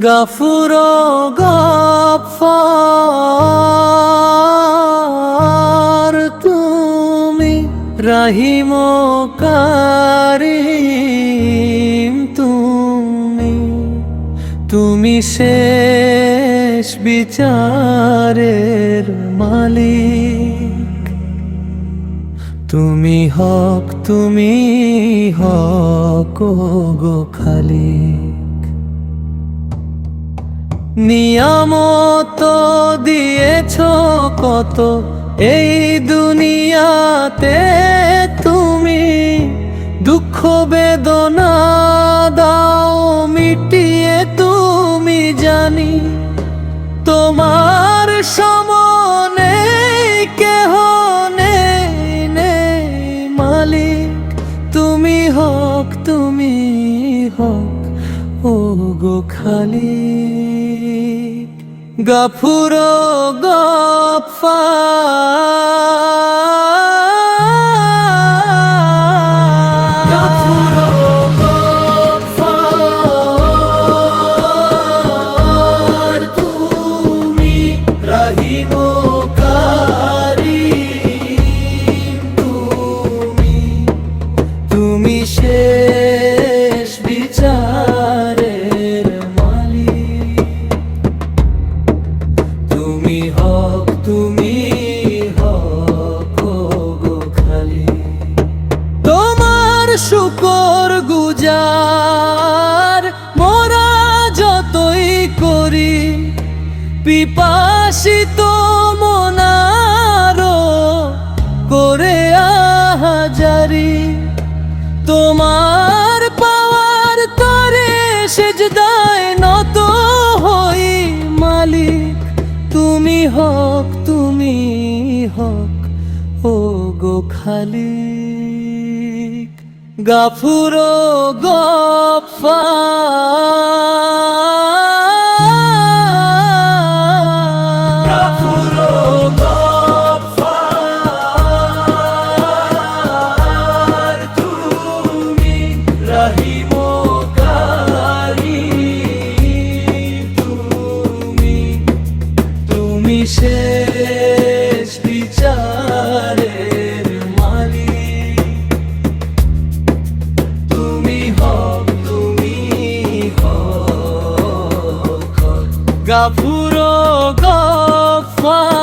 গাফুর গফার। তুমি রাহিম কারিম তুমি। তুমি শেষ বিচারের মালিক। তুমি হক তুমি হক গো খালিক। নিয়ামত দিয়েছ কত এই দুনিয়াতে তুমি? দুঃখ, বেদনা দাও, মিটিয়ে তুমি জানি। তোমার সমনে কেহ নেই নেই মালিক। তুমি হক তুমি হক ও গো খালি গাফুর গফার তুমি রহিম শুকর গুজার, মোরা যতই করি, পিপাসিত মনারো করে আহাজারি। তোমার পাওয়ার তরে সেজদায় নত হই মালিক, তুমি হক তুমি হক ও গো খালিক। গাফুর গফার গাফুর গফার